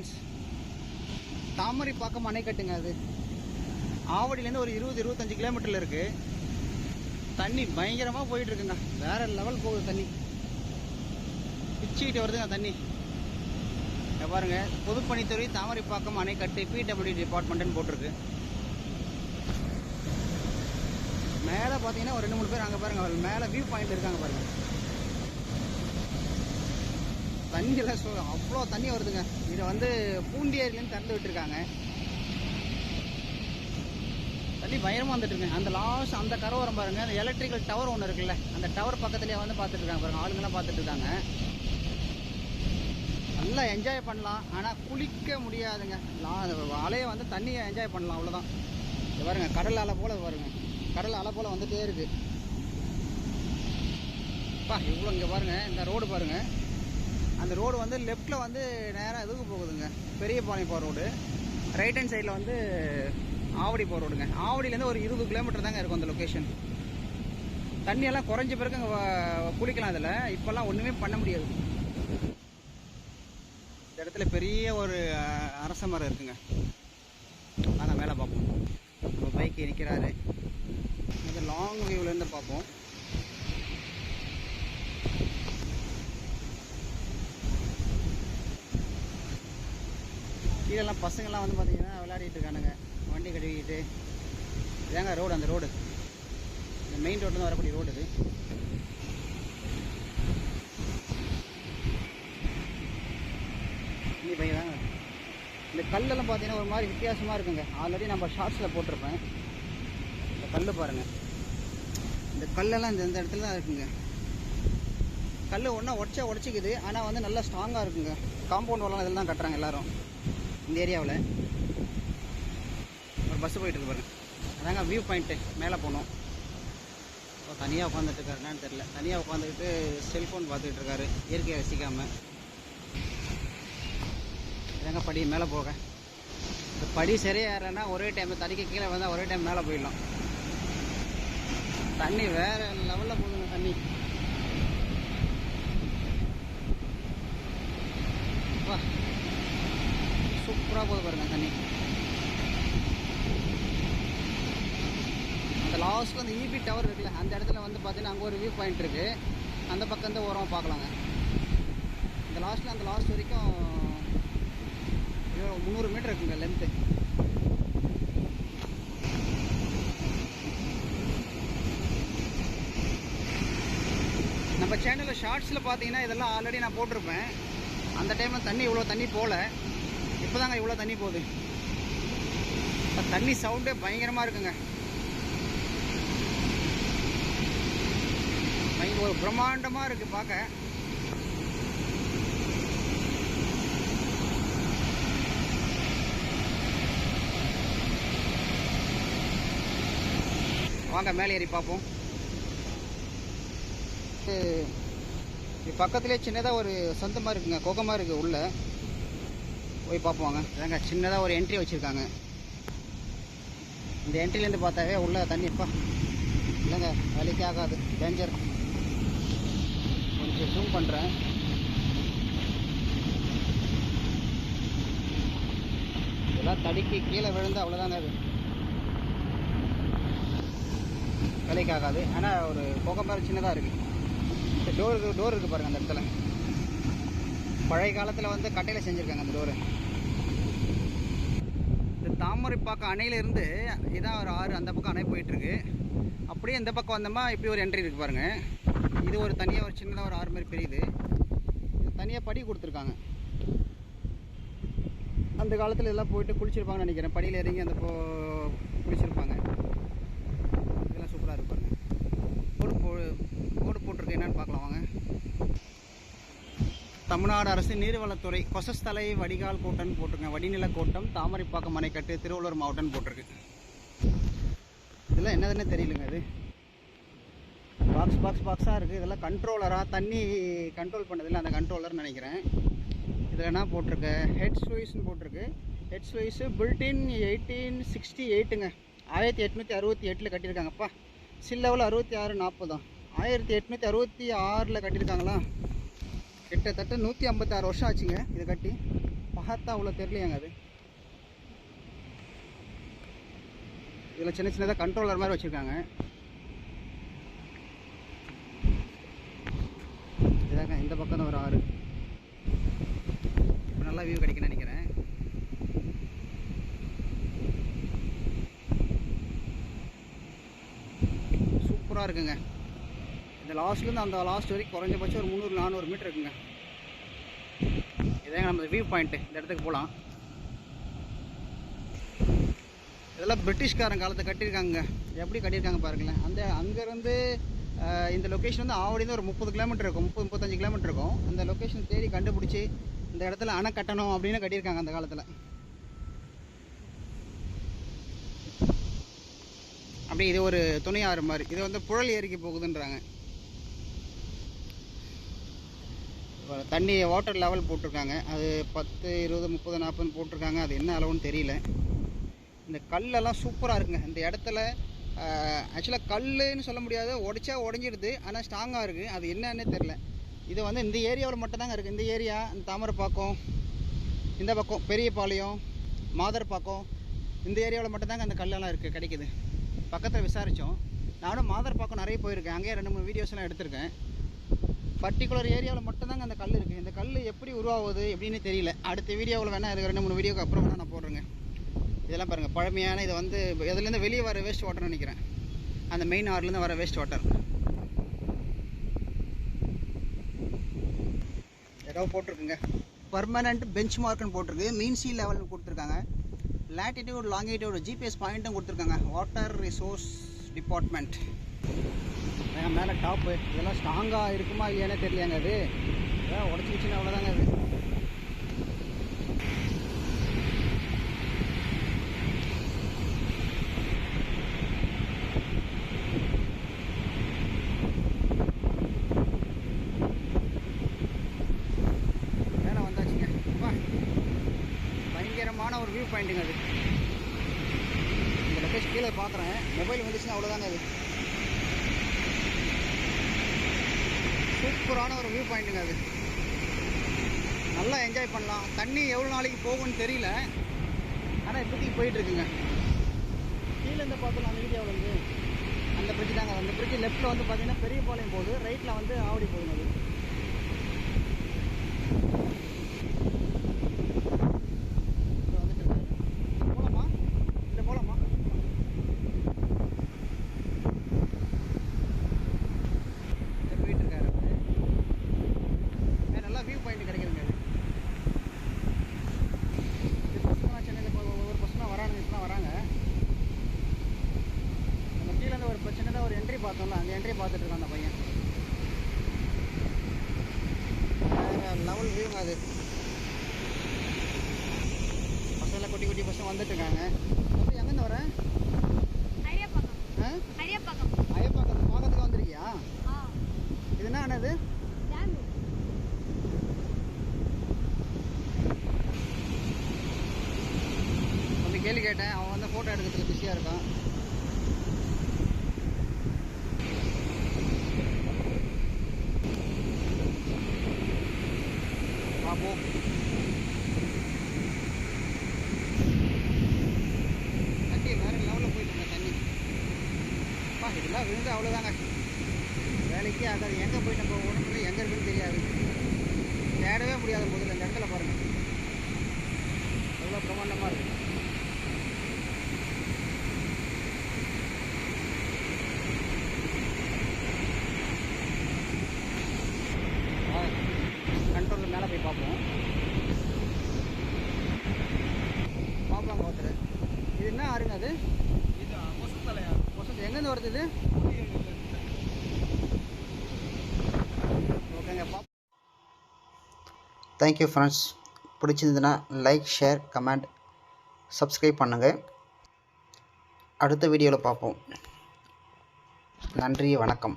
Friends Thamaraipakkam அணைக்கட்டுங்க அது. ஆவடியிலேருந்து ஒரு இருபது இருபத்தஞ்சு கிலோமீட்டரில் இருக்குது தண்ணி பயங்கரமாக போயிட்டுருக்குங்க. வேறு வேற லெவல் போகுது தண்ணி. பிச்சுக்கிட்டு வருதுங்க தண்ணி. பாருங்க பொதுப்பணித்துறை தாமரைப்பாக்கம் அணைக்கட்டு பிடபிள்யூ டிபார்ட்மெண்ட்டுன்னு போட்டிருக்கு. மேலே பார்த்தீங்கன்னா ஒரு ரெண்டு மூணு பேர் அங்கே பாருங்க மேலே வியூ பாயிண்ட் இருக்காங்க பாருங்க. தண்ணியெல்லாம் சொ அவ்வளோ தண்ணி வருதுங்க. இதை வந்து பூண்டி ஏரியிலேருந்து திறந்து விட்டுருக்காங்க. தண்ணி பயமாக வந்துட்டுருங்க அந்த லாஸ்ட் அந்த கரோரம் பாருங்க. அந்த எலக்ட்ரிக்கல் டவர் ஒன்று இருக்குல்ல. அந்த டவர் பக்கத்துலேயே வந்து பார்த்துட்டு இருக்காங்க பாருங்க. ஆளுங்கெல்லாம் பார்த்துட்டு இருக்காங்க நல்லா என்ஜாய் பண்ணலாம். ஆனால் குளிக்க முடியாதுங்க. அலையை வந்து தண்ணியை என்ஜாய் பண்ணலாம். அவ்வளோதான் இது பாருங்க. கடல் அலை போல் பாருங்க. கடல் அலை போல் வந்துகிட்டே இருக்குது பா இவ்வளோ இங்கே பாருங்க. இந்த ரோடு பாருங்கள் அந்த ரோடு வந்து லெஃப்ட்டில் வந்து நேராக இதுக்கு போகுதுங்க? பெரிய பாளையம் போகிற ரோடு. ரைட் ஹேண்ட் சைடில் வந்து ஆவடி போகிற ரோடுங்க. ஆவடியிலேருந்து ஒரு இருபது கிலோமீட்டர் தாங்க இருக்கும் அந்த லொக்கேஷன் தண்ணியெல்லாம் குறைஞ்ச பிறகு அங்கே குளிக்கலாம் அதில் இப்போல்லாம் ஒன்றுமே பண்ண முடியாது. இந்த இடத்துல பெரிய ஒரு அரச மரம் இருக்குங்க. அதான் மேலே பார்ப்போம். நம்ம பைக் நிற்கிறாரு இது லாங் வியூவிலேருந்து பார்ப்போம். கீழெல்லாம் பசங்கள்லாம் வந்து பார்த்தீங்கன்னா விளையாடிட்டு இருக்கானுங்க. வண்டி கழுவிக்கிட்டு. இதாங்க ரோடு அந்த ரோடு. இந்த மெயின் ரோட்டில் வரக்கூடிய ரோடு இது. நீ பையன் தாங்க. இந்த கல்லெல்லாம் பார்த்தீங்கன்னா ஒரு மாதிரி வித்தியாசமாக இருக்குங்க. ஆல்ரெடி நம்ம ஷார்ட்ஸில் போட்டிருப்பேன். இந்த கல் பாருங்க. இந்த கல்லெல்லாம் இந்த இந்த இடத்துல தான் இருக்குங்க. கல் ஒன்றா உடச்சா உடச்சிக்குது. ஆனால் வந்து நல்லா ஸ்ட்ராங்காக இருக்குங்க. காம்பவுண்ட் வரலாம் இதில் தான் கட்டுறாங்க எல்லோரும். இந்த ஏரியாவில். ஒரு பஸ்ஸு போயிட்டு இருக்கு பாருங்க. அதாங்க வியூ பாயிண்ட்டு மேலே போனோம். இப்போ தனியாக உட்காந்துட்டு இருக்காரு. என்னன்னு தெரியல. தனியாக உட்காந்துக்கிட்டு செல்ஃபோன் பார்த்துக்கிட்டு இருக்காரு. இயற்கையை ரசிக்காமல் இதாங்க படி. மேலே போக. இந்த படி சரியாக ஏறனா ஒரே டைம் தடிக்க கீழே வந்தால் ஒரே டைம் மேலே போயிடலாம். தண்ணி வேற லெவலில் போகுதுங்க தண்ணி. சூப்பராக போது பாருங்க தண்ணி. அந்த லாஸ்ட்டு அந்த இபி டவர் இருக்குல்ல அந்த இடத்துல வந்து பார்த்தீங்கன்னா அங்கே ஒரு வியூ பாயிண்ட் இருக்குது அந்த பக்கம் தான் ஓரமாக பார்க்கலாங்க இந்த லாஸ்ட்டில் அந்த லாஸ்ட் வரைக்கும் முந்நூறு மீட்டர் இருக்குங்க லென்த்து நம்ம சேனலில் ஷார்ட்ஸில் பார்த்தீங்கன்னா இதெல்லாம் ஆல்ரெடி நான் போட்டிருப்பேன். அந்த டைமில் தண்ணி இவ்வளோ தண்ணி போகல இப்போ தாங்க இவ்வளோ தண்ணி போகுது. தண்ணி சவுண்டே பயங்கரமாக இருக்குங்க. பயங்கர ஒரு பிரம்மாண்டமாக இருக்குது பார்க்க வாங்க மேலே ஏறி பார்ப்போம். இது- பக்கத்துலேயே சின்னதாக ஒரு சந்தமாக இருக்குங்க கோகமாக இருக்குது உள்ளே. போய் பார்ப்போம் வாங்க. அதாங்க சின்னதாக ஒரு என்ட்ரி வச்சுருக்காங்க. இந்த என்ட்ரிலேருந்து பார்த்தாவே உள்ள தண்ணிப்பா இல்லைங்க வேலைக்கே ஆகாது. டேஞ்சர் கொஞ்சம் ஜூம் பண்ணுறேன் இதெல்லாம் தடுக்கி கீழே விழுந்து அவ்வளோதாங்க அது. வேலைக்கு ஆகாது. ஆனால் ஒரு புகை மாதிரி சின்னதாக இருக்குது இந்த டோர் டோர் இருக்குது பாருங்கள் அந்த இடத்துல. பழைய காலத்தில் வந்து கட்டையில் செஞ்சுருக்காங்க அந்த டோரு. இந்த தாமரைப்பாக்கம் அணையிலேருந்து இதான் ஒரு ஆறு அந்த பக்கம் அணை போயிட்டுருக்கு. அப்படியே இந்த பக்கம் வந்தோமா இப்படி ஒரு என்ட்ரி இருக்குது பாருங்கள் இது ஒரு தனியாக ஒரு சின்னதாக ஒரு ஆறு மாதிரி பெரியது. இது தனியாக படி கொடுத்துருக்காங்க. அந்த காலத்தில் எல்லாம் போயிட்டு குளிச்சிருப்பாங்கன்னு நினைக்கிறேன். படியில் இறங்கி அந்த போ குளிச்சிருப்பாங்க. இதெல்லாம் சூப்பராக இருப்பாங்க போடு போ போர்டு போட்டிருக்கு. என்னென்னு பார்க்கலாம் வாங்க. தமிழ்நாடு அரசு நீர்வளத்துறை கொசஸ்தலை வடிகால் கூட்டம் போட்டிருக்கேன் வடிநில கூட்டம் தாமரைப்பாக்கம் அணைக்கட்டு திருவள்ளூர் மாவட்டம்னு போட்டிருக்கு. இதெல்லாம் என்னதுன்னு தெரியலங்க அது பாக்ஸ் பாக்ஸ் பாக்ஸாக இருக்குது இதெல்லாம் கண்ட்ரோலராக தண்ணி கண்ட்ரோல் பண்ணதில்ல அந்த கண்ட்ரோலர்னு நினைக்கிறேன். இதில் என்ன போட்டிருக்கு? ஹெட் ஸ்வைஸ்ன்னு போட்டிருக்கு. ஹெட் ஸ்வைஸு பில்டின் எயிட்டீன் சிக்ஸ்டி எயிட்டுங்க ஆயிரத்தி எட்நூற்றி அறுபத்தி எட்டில் கட்டியிருக்காங்கப்பா. சில்லவில் அறுபத்தி ஆறு நாற்பதாம் ஆயிரத்தி எட்நூற்றி அறுபத்தி ஆறில் கட்டியிருக்காங்களா? கிட்டத்தட்ட நூற்றி ஐம்பத்தாறு வருஷம் ஆச்சுங்க இதை கட்டி. பார்த்தா அவ்வளோ தெரியலையாங்க அது. இதில் சின்ன சின்னதாக கண்ட்ரோலர் மாதிரி வச்சுருக்காங்க. இதாங்க இந்த பக்கம் தான் ஒரு ஆறு. இப்போ நல்லா வியூ கிடைக்குன்னு நினைக்கிறேன். சூப்பராக இருக்குங்க. இந்த லாஸ்ட்லேருந்து அந்த லாஸ்ட் வரைக்கும் குறைஞ்சபட்சம் ஒரு முந்நூறு நானூறு மீட்டர் இருக்குங்க. இதாங்க நம்ம வியூ பாயிண்ட்டு இந்த இடத்துக்கு போகலாம் இதெல்லாம் பிரிட்டிஷ்காரன் காலத்தை கட்டியிருக்காங்க. எப்படி கட்டியிருக்காங்க பாருங்களேன். அந்த அங்கேருந்து இந்த லொக்கேஷன் வந்து ஆவடிந்து ஒரு முப்பது கிலோமீட்டர் இருக்கும். முப்பது முப்பத்தஞ்சு கிலோமீட்டர் இருக்கும். அந்த லொக்கேஷன் தேடி கண்டுபிடிச்சி இந்த இடத்துல அணை கட்டணும் அப்படின்னு கட்டியிருக்காங்க அந்த காலத்தில். அப்படியே இது ஒரு துணை ஆறு மாதிரி. இது வந்து புழல் ஏரிக்கு போகுதுன்றாங்க இப்போ தண்ணி வாட்டர் லெவல் போட்டிருக்காங்க. அது பத்து இருபது முப்பது நாற்பதுன்னு போட்டிருக்காங்க. அது என்ன அளவுன்னு தெரியல. இந்த கல்லெல்லாம் சூப்பராக இருக்குங்க. இந்த இடத்துல ஆக்சுவலாக கல்லுன்னு சொல்ல முடியாது. உடைச்சா உடஞ்சிடுது. ஆனால் ஸ்ட்ராங்காக இருக்குது அது என்னன்னே தெரில இது வந்து இந்த ஏரியாவில் மட்டும்தாங்க இருக்குது இந்த ஏரியா இந்த தாமரைப்பாக்கம் இந்த பக்கம் பெரியபாளையம் மாதர்பாக்கம் இந்த ஏரியாவில் மட்டும்தாங்க அந்த கல்லெல்லாம் இருக்குது கிடைக்குது. பக்கத்தில் விசாரித்தோம் நானும் மாதர்பாக்கம் நிறைய போயிருக்கேன். அங்கேயே ரெண்டு மூணு வீடியோஸ்லாம் எடுத்திருக்கேன். பர்டிகுலர் ஏரியாவில் மட்டும்தாங்க அந்த கல் இருக்குது இந்த கல் எப்படி உருவாகுது எப்படின்னு தெரியல. அடுத்த வீடியோவில் வேணால் இதுக்கு ரெண்டு மூணு வீடியோக்கு அப்புறம் வேணால் நான் போடுறேங்க. இதெல்லாம் பாருங்கள் பழமையான இதை வந்து இதுலேருந்து வெளியே வர வேஸ்ட் வாட்டர்னு நினைக்கிறேன். அந்த மெயின் ஆறுலேருந்து வர வேஸ்ட் வாட்டர் ஏதோ போட்டிருக்குங்க. பர்மனண்ட் பெஞ்ச் மார்க்னு போட்டிருக்கு மீன் சி லெவல்னு கொடுத்துருக்காங்க. லேட்டிடியூட் லாங்கிடியூட் ஜிபிஎஸ் பாயிண்ட்டும் கொடுத்துருக்காங்க. வாட்டர் ரிசோர்ஸ் டிபார்ட்மெண்ட் மேலே டாப்பு இதெல்லாம் ஸ்ட்ராங்காக இருக்குமா இல்லையானே தெரியலையாங்க அது. ஏதாவது உடச்சிக்கிச்சுன்னா அவ்வளோதாங்க அது. வந்தாச்சுங்க. அப்பா பயங்கரமான ஒரு வியூ பாயிண்ட்டுங்க அது. இந்த லொக்கேஷன் கீழே பார்க்குறேன் மொபைல் வந்துச்சுன்னா அவ்வளோதாங்க அது. சூப்பரான ஒரு வியூ பாயிண்ட்டுங்க அது. நல்லா என்ஜாய் பண்ணலாம். தண்ணி எவ்வளோ நாளைக்கு போகும்னு தெரியல. ஆனால் இப்போதைக்கு போயிட்டுருக்குங்க கீழே இருந்து பார்த்தோம் அந்த வீடியோவில் வந்து அந்த பிரிட்ஜ் தாங்க. அந்த பிரிட்ஜ் லெஃப்ட்டில் வந்து பார்த்தீங்கன்னா பெரிய பாளையம் போகுது. ரைட்டில் வந்து ஆவடி போகுது அது இங்க வந்துட்டு இருக்காரு. இங்க போலாமா இந்த போலாமா இங்க போயிட்டு இருக்காரு அவரு. ஏ, நல்லா வியூ பாயிண்ட் கிடைக்குதுங்க அது இது பசங்களாம் சென்னையில் இப்போ ஒவ்வொரு பசங்க வராங்க இப்போலாம் வராங்க நம்ம கீழே இருந்து ஒரு சின்னதாக ஒரு என்ட்ரி பார்த்தோம்ல இருக்கான் அந்த பையன். லெவல் வியூங்க அது. பசங்க குட்டி குட்டி பசங்க வந்துட்டு இருக்காங்க. அப்படி எங்கேருந்து வரேன் அரியப்பக்கம். ஐயப்பாக்கத்து பார்க்கறதுக்கு வந்திருக்கியா? ஆ. இது என்ன ஆனது தம்பி கேள்வி கேட்டேன். அவன் வந்து ஃபோட்டோ எடுக்கிறதுக்கு பிஸியாக இருக்கான் பார்ப்போம் தண்ணி வேற லெவலில் போயிட்டு இருக்க தண்ணி இதெல்லாம் விழுந்து அவ்வளோதாங்க வேலைக்கே ஆகாது. எங்கே போய் நம்ம உடம்புல எங்கே இருக்குன்னு தெரியாது. தேடவே முடியாது முதல்ல இந்த இடத்துல பாருங்கள் எவ்வளோ பிரமாண்டமாக இருக்குது கண்ட்ரோலில் மேலே போய் பார்ப்போம். பார்ப்பாங்க ஒருத்தர் இது என்ன ஆறுங்க அது? இது எங்கேருந்து வருது இது ஓகேங்க பா தேங்க்யூ ஃப்ரெண்ட்ஸ் பிடிச்சிருந்ததுன்னா லைக் ஷேர் கமெண்ட் சப்ஸ்கிரைப் பண்ணுங்கள் அடுத்த வீடியோவில் பார்ப்போம். நன்றி வணக்கம்.